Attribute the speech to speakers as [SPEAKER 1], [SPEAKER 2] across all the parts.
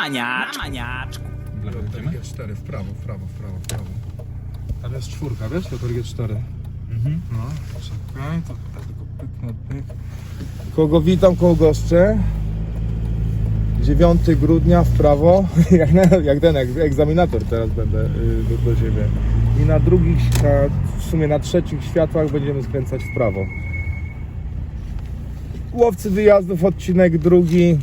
[SPEAKER 1] Na maniaczku. Na maniaczku.
[SPEAKER 2] W lewo idziemy?
[SPEAKER 3] G4, w prawo, w prawo, w prawo, w prawo.
[SPEAKER 2] Tam jest czwórka, wiesz? To G4.
[SPEAKER 3] Mhm.
[SPEAKER 2] No, czekaj, to chyba tylko pyknę, pyk. Kogo witam, kogo goszczę? 9 grudnia w prawo, jak, na, jak ten, jak egzaminator teraz będę y, do, do siebie. I na drugich, na, w sumie na trzecich światłach będziemy skręcać w prawo. Łowcy wyjazdów, odcinek drugi.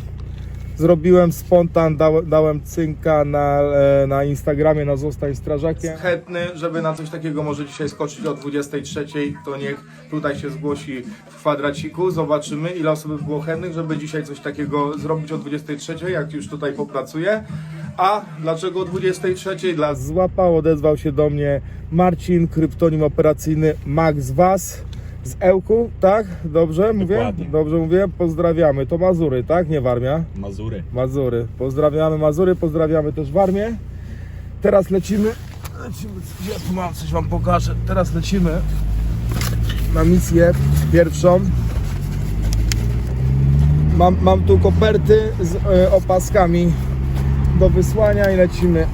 [SPEAKER 2] Zrobiłem spontan, dał, dałem cynka na, e, na Instagramie na Zostań Strażakiem. Chętny, żeby na coś takiego może dzisiaj skoczyć o 23, to niech tutaj się zgłosi w kwadraciku. Zobaczymy ile osób by było chętnych, żeby dzisiaj coś takiego zrobić o 23, jak już tutaj popracuję. A dlaczego o 23? Dla złapał, odezwał się do mnie Marcin, kryptonim operacyjny Max Was z Ełku, tak? Dobrze mówię?
[SPEAKER 4] Dokładnie.
[SPEAKER 2] Dobrze mówię? Pozdrawiamy. To Mazury, tak? Nie Warmia.
[SPEAKER 4] Mazury.
[SPEAKER 2] Mazury. Pozdrawiamy Mazury, pozdrawiamy też Warmię. Teraz lecimy. Lecimy. Ja tu mam coś wam pokażę. Teraz lecimy na misję pierwszą. Mam, mam tu koperty z e, opaskami do wysłania i lecimy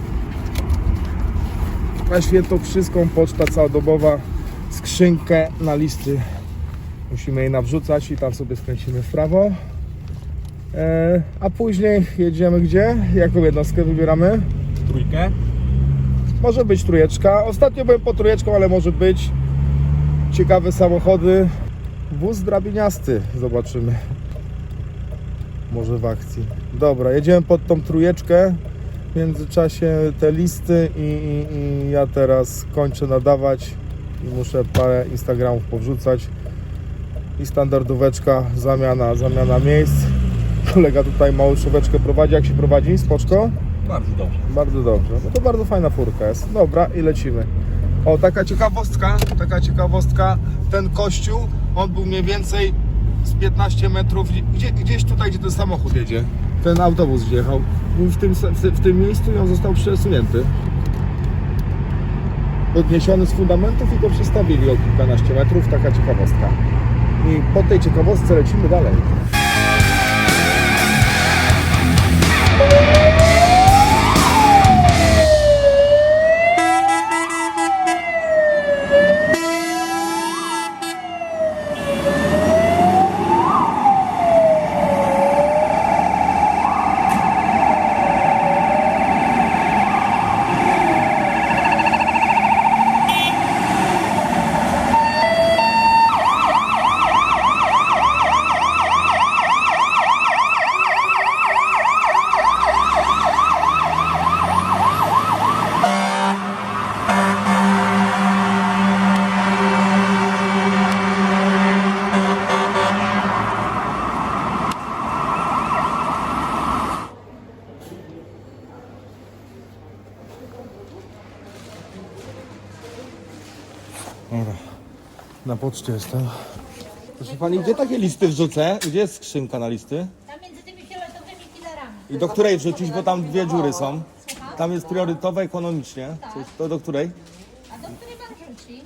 [SPEAKER 2] na Świętokrzyską, poczta całodobowa, skrzynkę na listy. Musimy jej nawrzucać i tam sobie skręcimy w prawo. E, a później jedziemy gdzie? Jaką jednostkę wybieramy?
[SPEAKER 4] Trójkę.
[SPEAKER 2] Może być trójeczka. Ostatnio byłem po trójeczką, ale może być. Ciekawe samochody. Wóz drabiniasty. Zobaczymy. Może w akcji. Dobra, jedziemy pod tą trójeczkę. W międzyczasie te listy i, i, i ja teraz kończę nadawać i muszę parę Instagramów powrzucać. I standardóweczka, zamiana, zamiana miejsc. Kolega tutaj małą szóweczkę prowadzi. Jak się prowadzi? Spoczko?
[SPEAKER 4] Bardzo dobrze.
[SPEAKER 2] Bardzo dobrze. No to bardzo fajna furka jest. Dobra, i lecimy. O, taka ciekawostka, taka ciekawostka. Ten kościół, on był mniej więcej z 15 metrów, gdzie, gdzieś tutaj, gdzie ten samochód jedzie. Ten autobus wjechał. Był w tym, w, w tym miejscu i on został przesunięty. Podniesiony z fundamentów i go przestawili o kilkanaście metrów. Taka ciekawostka. I po tej ciekawostce lecimy dalej. Na poczcie jestem. Proszę pani, gdzie takie listy wrzucę? Gdzie jest skrzynka na listy?
[SPEAKER 5] Tam między tymi fioletowymi filarami.
[SPEAKER 2] I do której wrzucić, bo tam dwie dziury są. Tam jest priorytetowe ekonomicznie. To, jest to do której?
[SPEAKER 5] A do której pan rzuci?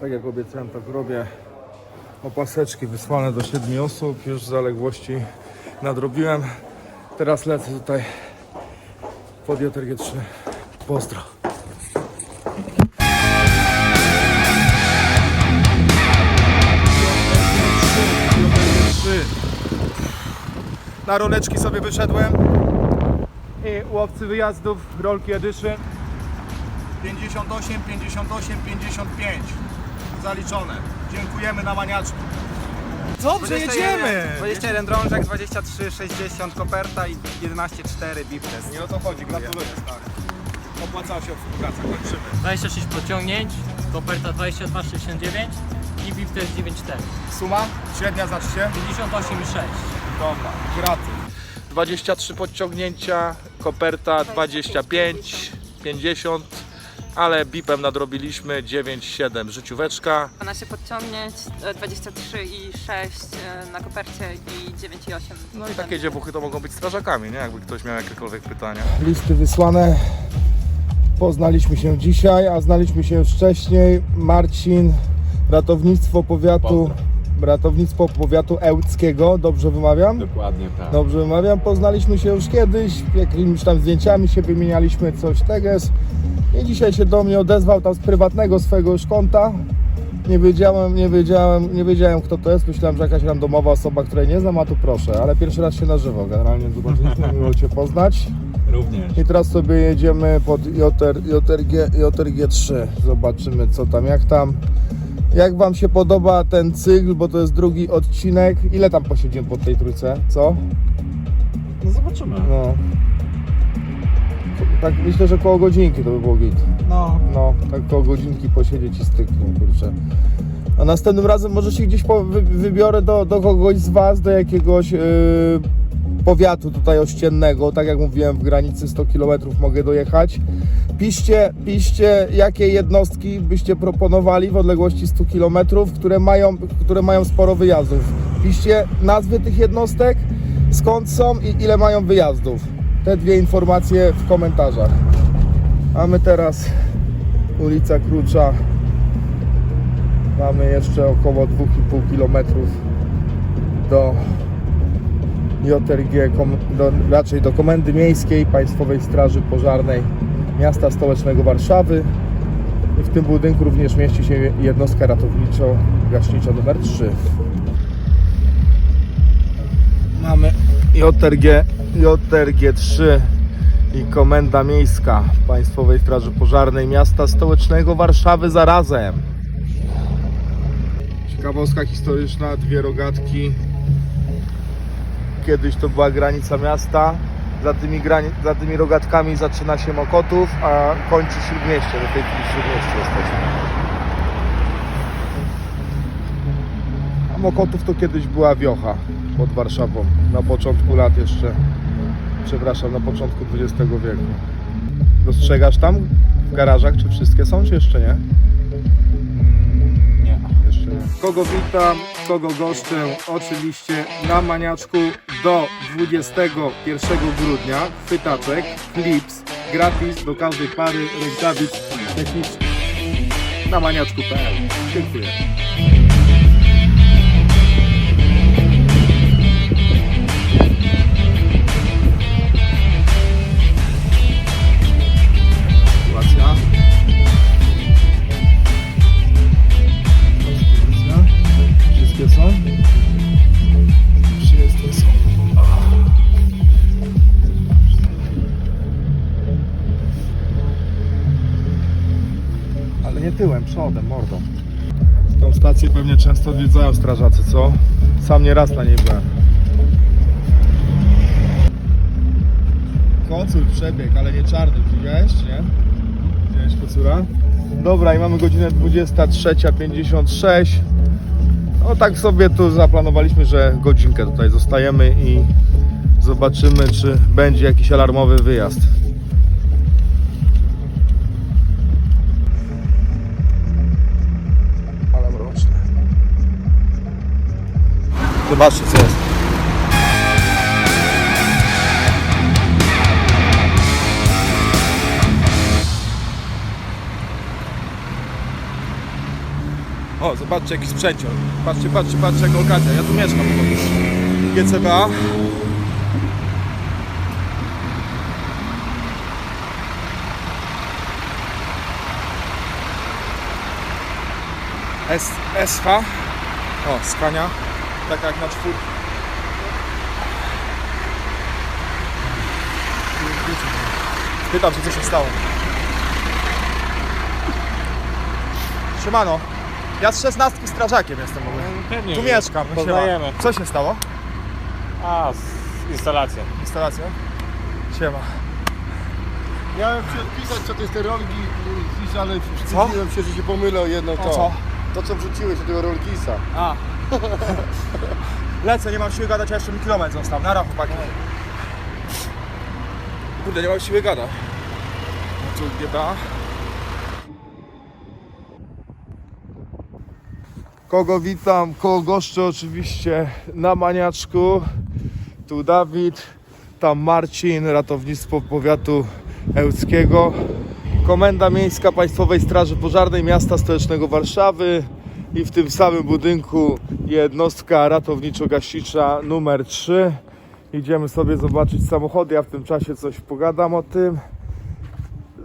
[SPEAKER 2] Tak jak obiecałem, tak robię. Opaseczki wysłane do 7 osób. Już zaległości nadrobiłem. Teraz lecę tutaj pod JRG3. Pozdro. Na roleczki sobie wyszedłem. I łowcy wyjazdów, rolki edition. 58, 58, 55. Zaliczone. Dziękujemy na maniaczku. Dobrze, jedziemy!
[SPEAKER 6] 21 drążek, 23, 60 koperta i 11,4 bip test.
[SPEAKER 2] Nie o to chodzi, gratuluję. Tak. Opłacała się współpraca, kończymy.
[SPEAKER 7] 26 pociągnięć, koperta 22,69 i BIP to jest 9,4.
[SPEAKER 2] Suma? Średnia zaczcie?
[SPEAKER 7] 58,6.
[SPEAKER 2] Dobra, graty. 23 podciągnięcia, koperta 25, 50, ale bipem nadrobiliśmy 9,7 życióweczka.
[SPEAKER 8] 12 podciągnięć, e, 23 i 6 e, na kopercie i 9 i 8.
[SPEAKER 2] No i takie dziewuchy to mogą być strażakami, nie? Jakby ktoś miał jakiekolwiek pytania. Listy wysłane. Poznaliśmy się dzisiaj, a znaliśmy się już wcześniej. Marcin, ratownictwo powiatu, ratownictwo powiatu ełckiego, dobrze wymawiam?
[SPEAKER 4] Dokładnie tak.
[SPEAKER 2] Dobrze wymawiam. Poznaliśmy się już kiedyś, jakimiś tam zdjęciami się wymienialiśmy, coś teges. I dzisiaj się do mnie odezwał tam z prywatnego swojego już konta. Nie wiedziałem, nie wiedziałem, nie wiedziałem kto to jest. Myślałem, że jakaś randomowa osoba, której nie znam, a tu proszę. Ale pierwszy raz się na żywo generalnie zobaczyliśmy, miło Cię poznać.
[SPEAKER 4] Również.
[SPEAKER 2] I teraz sobie jedziemy pod JR, JRG, JRG 3. Zobaczymy co tam, jak tam. Jak Wam się podoba ten cykl, bo to jest drugi odcinek. Ile tam posiedzimy pod tej trójce? Co?
[SPEAKER 4] No zobaczymy.
[SPEAKER 2] No. Tak myślę, że koło godzinki to by było git.
[SPEAKER 4] No.
[SPEAKER 2] No, tak koło godzinki posiedzieć i styknie, kurczę. A następnym razem może się gdzieś po, wy, wybiorę do, do kogoś z Was, do jakiegoś yy, powiatu tutaj ościennego, tak jak mówiłem, w granicy 100 km mogę dojechać. Piszcie, piszcie, jakie jednostki byście proponowali w odległości 100 km, które mają, które mają sporo wyjazdów. Piszcie nazwy tych jednostek, skąd są i ile mają wyjazdów. Te dwie informacje w komentarzach. A my teraz ulica Krucza. Mamy jeszcze około 2,5 km do JRG, do, raczej do Komendy Miejskiej Państwowej Straży Pożarnej miasta stołecznego Warszawy. I w tym budynku również mieści się jednostka ratowniczo-gaśnicza numer 3. Mamy JRG, JRG 3 i Komenda Miejska Państwowej Straży Pożarnej miasta stołecznego Warszawy zarazem. Ciekawostka historyczna, dwie rogatki. Kiedyś to była granica miasta. Za tymi, grani- za tymi rogatkami zaczyna się Mokotów, a kończy Śródmieście. Do tej chwili Śródmieście jesteśmy. A Mokotów to kiedyś była wiocha pod Warszawą. Na początku lat jeszcze, przepraszam, na początku XX wieku. Dostrzegasz tam w garażach, czy wszystkie są, czy jeszcze nie?
[SPEAKER 4] Nie.
[SPEAKER 2] Jeszcze nie. Kogo witam, kogo goszczę? Oczywiście na maniaczku do 21 grudnia. Chwytaczek, clips, gratis do każdej pary rękawic technicznych. Na maniaczku.pl. Dziękuję. Przodem, mordą. Tą stację pewnie często odwiedzają strażacy, co? Sam nie raz na niej byłem. Kocur przebieg, ale nie czarny, widziałeś, nie? Widziałeś kocura? Dobra, i mamy godzinę 23.56. No tak sobie tu zaplanowaliśmy, że godzinkę tutaj zostajemy i zobaczymy, czy będzie jakiś alarmowy wyjazd. Zobaczcie co jest. O, zobaczcie jaki sprzęcior. Patrzcie, patrzcie, patrzcie jaka okazja. Ja tu mieszkam obok GCBA. S, SH. O, Skania. Taka jak na czwórkę. Pytam się co się stało. Siemano. Ja z 16 strażakiem jestem w ogóle.
[SPEAKER 7] Pewnie.
[SPEAKER 2] Tu mieszkam. no siema.
[SPEAKER 7] Poznajemy.
[SPEAKER 2] Co się stało?
[SPEAKER 7] A, z- instalacja.
[SPEAKER 2] Instalacja? Siema.
[SPEAKER 3] Miałem ci odpisać, co to jest te Rolkis, ale wstydziłem się, że się pomylę o jedno
[SPEAKER 2] O
[SPEAKER 3] to.
[SPEAKER 2] co?
[SPEAKER 3] To, co wrzuciłeś do tego Rolkisa.
[SPEAKER 2] A. Lecę, nie mam siły gadać, a jeszcze mi kilometr został. Nara chłopaki. Kurde, nie mam siły gadać. No tu GTA. Kogo witam, kogo goszczę oczywiście na Maniaczku. Tu Dawid, tam Marcin, ratownictwo powiatu ełckiego. Komenda Miejska Państwowej Straży Pożarnej Miasta Stołecznego Warszawy i w tym samym budynku jednostka ratowniczo-gaśnicza numer 3. Idziemy sobie zobaczyć samochody, ja w tym czasie coś pogadam o tym.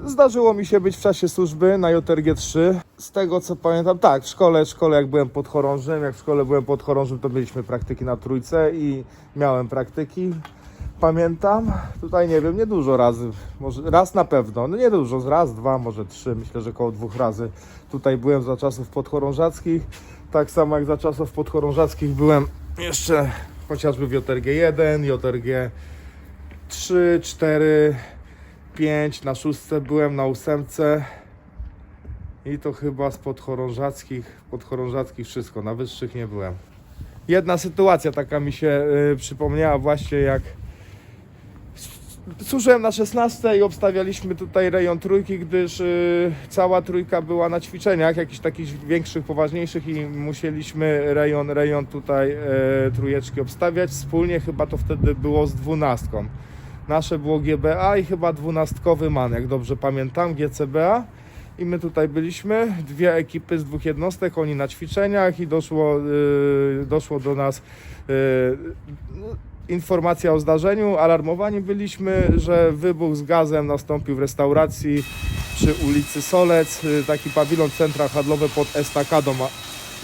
[SPEAKER 2] Zdarzyło mi się być w czasie służby na JRG 3. Z tego co pamiętam, tak, w szkole, w szkole jak byłem podchorążym, jak w szkole byłem podchorążym, to mieliśmy praktyki na trójce i miałem praktyki. Pamiętam, tutaj nie wiem, nie dużo razy, może raz na pewno, no nie dużo, raz, dwa, może trzy, myślę, że około dwóch razy. Tutaj byłem za czasów podchorążackich, tak samo jak za czasów podchorążackich byłem jeszcze chociażby w JRG 1, JRG 3, 4, 5, na szóstce byłem, na ósemce. I to chyba z podchorążackich, podchorążackich wszystko, na wyższych nie byłem. Jedna sytuacja taka mi się y, przypomniała właśnie jak Służyłem na 16 i obstawialiśmy tutaj rejon trójki, gdyż y, cała trójka była na ćwiczeniach, jakichś takich większych, poważniejszych i musieliśmy rejon, rejon tutaj e, trójeczki obstawiać. Wspólnie chyba to wtedy było z dwunastką. Nasze było GBA i chyba dwunastkowy MAN, jak dobrze pamiętam, GCBA. I my tutaj byliśmy, dwie ekipy z dwóch jednostek, oni na ćwiczeniach i doszło, y, doszło do nas y, informacja o zdarzeniu. Alarmowani byliśmy, że wybuch z gazem nastąpił w restauracji przy ulicy Solec. Y, Taki pawilon centra handlowe pod estakadą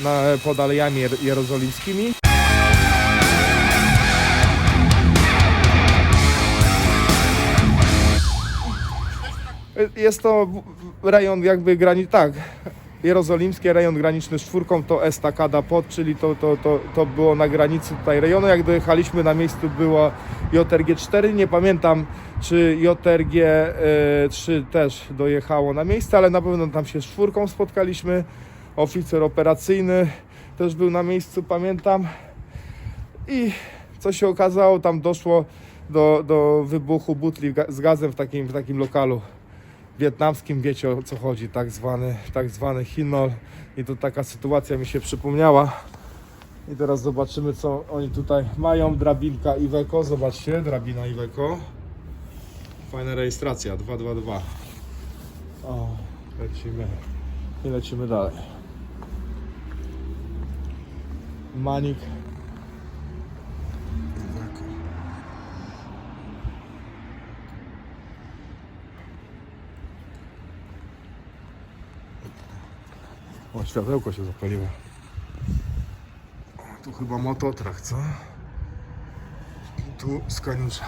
[SPEAKER 2] na, pod alejami jer- jerozolimskimi. Y, Jest to rejon jakby granic, tak, jerozolimski rejon graniczny z czwórką to estakada pod, czyli to, to, to, to było na granicy tutaj rejonu. Jak dojechaliśmy na miejscu było JRG 4, nie pamiętam czy JRG e, 3 też dojechało na miejsce, ale na pewno tam się z czwórką spotkaliśmy. Oficer operacyjny też był na miejscu, pamiętam. I co się okazało, tam doszło do, do wybuchu butli z gazem w takim, w takim lokalu wietnamskim, wiecie o co chodzi, tak zwany, tak zwany Hinol. I to taka sytuacja mi się przypomniała. I teraz zobaczymy, co oni tutaj mają. Drabinka Iveco, zobaczcie, drabina Iveco. Fajna rejestracja, 222. O, lecimy. I lecimy dalej. Manik. O, światełko się zapaliło. Tu chyba mototrach, co? Tu skaniusza.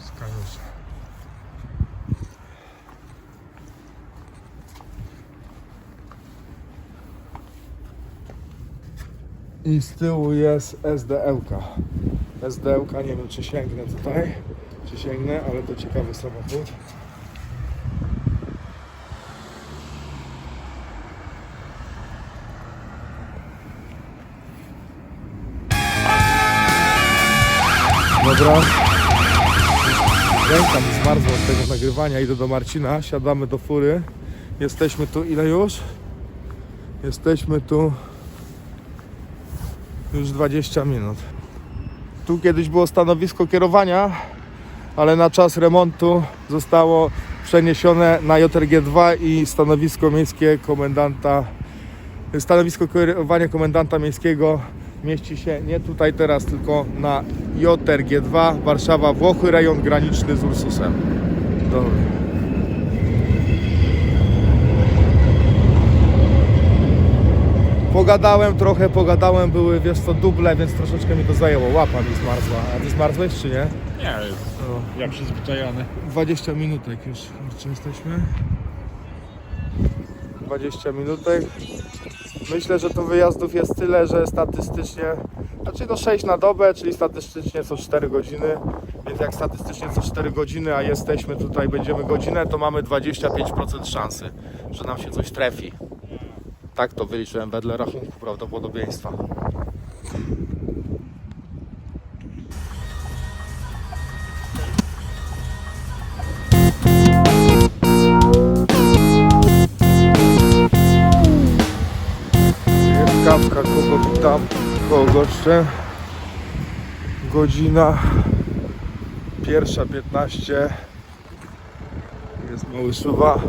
[SPEAKER 2] Skaniusza. I z tyłu jest SDL-ka. SDL-ka, nie wiem czy sięgnę tutaj, czy sięgnę, ale to ciekawy samochód. Dobra. Ręka mi zmarzła od tego nagrywania. Idę do Marcina, siadamy do fury. Jesteśmy tu ile już? Jesteśmy tu już 20 minut. Tu kiedyś było stanowisko kierowania, ale na czas remontu zostało przeniesione na JRG2 i stanowisko miejskie komendanta stanowisko kierowania komendanta miejskiego mieści się nie tutaj teraz, tylko na JRG2 Warszawa Włochy, rejon graniczny z Ursusem. Dobra. Pogadałem trochę, pogadałem, były wiesz co, duble, więc troszeczkę mi to zajęło. Łapa mi zmarzła. A ty zmarzłeś czy nie?
[SPEAKER 4] Nie, ja przyzwyczajony.
[SPEAKER 2] 20 minutek już. Czy jesteśmy? 20 minutek. Myślę, że tu wyjazdów jest tyle, że statystycznie, znaczy no 6 na dobę, czyli statystycznie co 4 godziny. Więc jak statystycznie co 4 godziny, a jesteśmy tutaj, będziemy godzinę, to mamy 25% szansy, że nam się coś trefi. Tak to wyliczyłem wedle rachunku prawdopodobieństwa. Kogo witam, kogo goszczę. Godzina Pierwsza 15. Jest mały szuwa.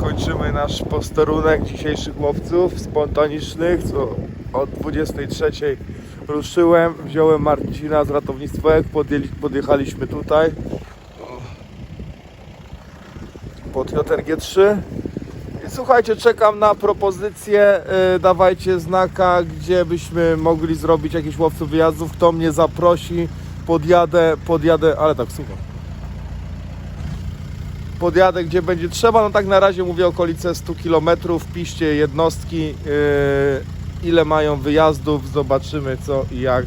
[SPEAKER 2] Kończymy nasz posterunek dzisiejszych łowców spontanicznych, co od 23 ruszyłem. Wziąłem Marcina z ratownictwa, jak podjęli, podjechaliśmy tutaj pod JRG 3. I słuchajcie, czekam na propozycję. Yy, dawajcie znaka, gdzie byśmy mogli zrobić jakiś łowców wyjazdów. Kto mnie zaprosi, podjadę, podjadę, ale tak słucham. Podjadę gdzie będzie trzeba. No tak na razie mówię okolice 100 km. Piszcie jednostki, yy, ile mają wyjazdów. Zobaczymy co i jak.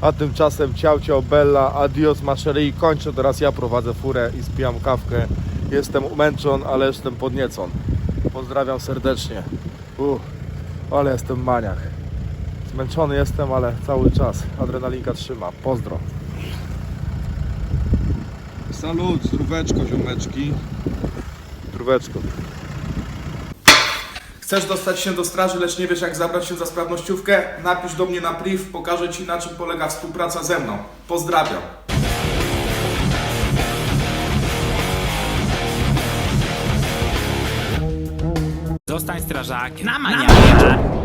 [SPEAKER 2] A tymczasem ciao, ciao, bella, adios, maszerii. Kończę, teraz ja prowadzę furę i spijam kawkę. Jestem umęczon, ale jestem podniecon. Pozdrawiam serdecznie. Uff, ale jestem maniak. Zmęczony jestem, ale cały czas adrenalinka trzyma. Pozdro. Salut, zdróweczko, ziomeczki. Zdróweczko. Chcesz dostać się do straży, lecz nie wiesz jak zabrać się za sprawnościówkę? Napisz do mnie na priv, pokażę Ci na czym polega współpraca ze mną. Pozdrawiam.
[SPEAKER 1] Zostań strażakiem. Na maniaczku.